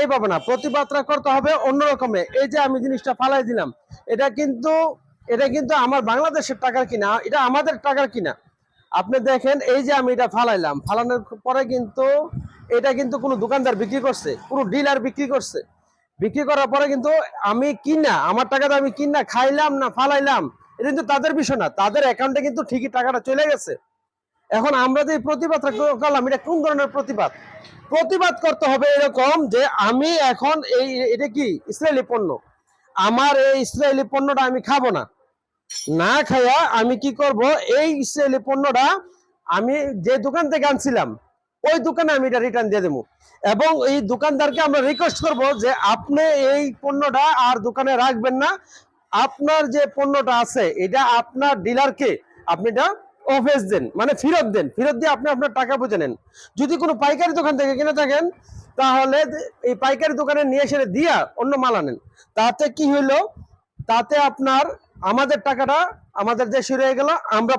এইভাবে না প্রতিবাদটা করতে হবে অন্য রকমে। এই যে আমি জিনিসটা ফালাই দিলাম, এটা কিন্তু এটা কিন্তু আমার বাংলাদেশের টাকার কিনা, এটা আমাদের টাকার কিনা। আপনি দেখেন, এই যে আমি এটা ফালাইলাম, ফালানোর পরে কিন্তু এটা কিন্তু কোনো দোকানদার বিক্রি করছে, কোনো ডিলার বিক্রি করছে। বিক্রি করার পরে কিন্তু আমি কিনা, আমার টাকাটা আমি কিনা, খাইলাম না, ফালাইলাম, এটা কিন্তু তাদের বিষয় না, তাদের অ্যাকাউন্টে কিন্তু ঠিকই টাকাটা চলে গেছে। এখন আমরা যে প্রতিবাদ করলাম এটা কোন ধরনের প্রতিবাদ? প্রতিবাদ করতে হবে এরকম যে আমি এখন এই, এটা কি? ইসরায়েলি পণ্য। আমার এই ইসরায়েলি পণ্যটা আমি খাব না। না খাইয়া আমি কি করব? এই ইসরায়েলি পণ্যটা আমি যে দোকান থেকে আনছিলাম, ওই দোকানে আমি এটা রিটার্ন দিয়ে দেবো। এবং এই দোকানদারকে আমরা রিকোয়েস্ট করব যে আপনি এই পণ্যটা আর দোকানে রাখবেন না। আপনার যে পণ্যটা আছে, এটা আপনার ডিলারকে আপনি এটা অফেস দেন মানে ফেরত দেন, ফেরত দিয়ে আপনি আপনার টাকা বুঝে নেন। যদি কোনো পাইকারি দোকান থেকে কিনে থাকেন, তাহলে এই পাইকারি দোকানে নিয়ে এসে দিয়া অন্য মাল আনেন। তাতে কি হইল? তাতে আপনার আমাদের টাকাটা আমাদের দেশে রয়ে গেল, আমরা